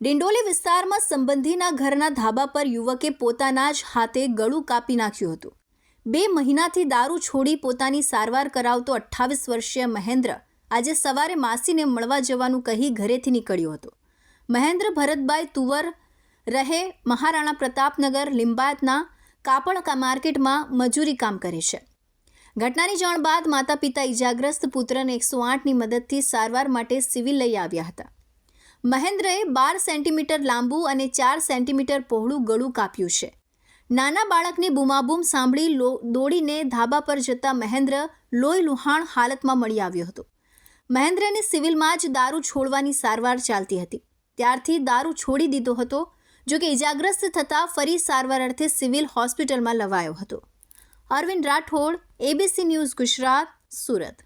ડિંડોલી વિસ્તારમાં સંબંધીના ઘરના ધાબા પર યુવકે પોતાના જ હાથે ગળું કાપી નાખ્યું હતું. બે મહિનાથી દારૂ છોડી પોતાની સારવાર કરાવતો અઠ્ઠાવીસ વર્ષીય મહેન્દ્ર આજે સવારે માસીને મળવા જવાનું કહી ઘરેથી નીકળ્યો હતો. મહેન્દ્ર ભરતભાઈ તુવર રહે મહારાણા પ્રતાપનગર લિંબાયતના કાપડ માર્કેટમાં મજૂરી કામ કરે છે. ઘટનાની જાણ બાદ માતા પિતા ઇજાગ્રસ્ત પુત્રને એકસો આઠની મદદથી સારવાર માટે સિવિલ લઈ આવ્યા હતા. મહેન્દ્રએ બાર સેન્ટીમીટર લાંબુ અને ચાર સેન્ટીમીટર પહોળું ગળું કાપ્યું છે. નાના બાળકની બૂમાબૂમ સાંભળી લો, દોડીને ધાબા પર જતા મહેન્દ્ર લોહી લુહાણ હાલતમાં મળી આવ્યો હતો. મહેન્દ્રને સિવિલમાં જ દારૂ છોડવાની સારવાર ચાલતી હતી. ત્યારથી દારૂ છોડી દીધો હતો, જો કે ઇજાગ્રસ્ત થતાં ફરી સારવાર અર્થે સિવિલ હોસ્પિટલમાં લવાયો હતો. Arvind Rathod, ABC news Gujarat, Surat.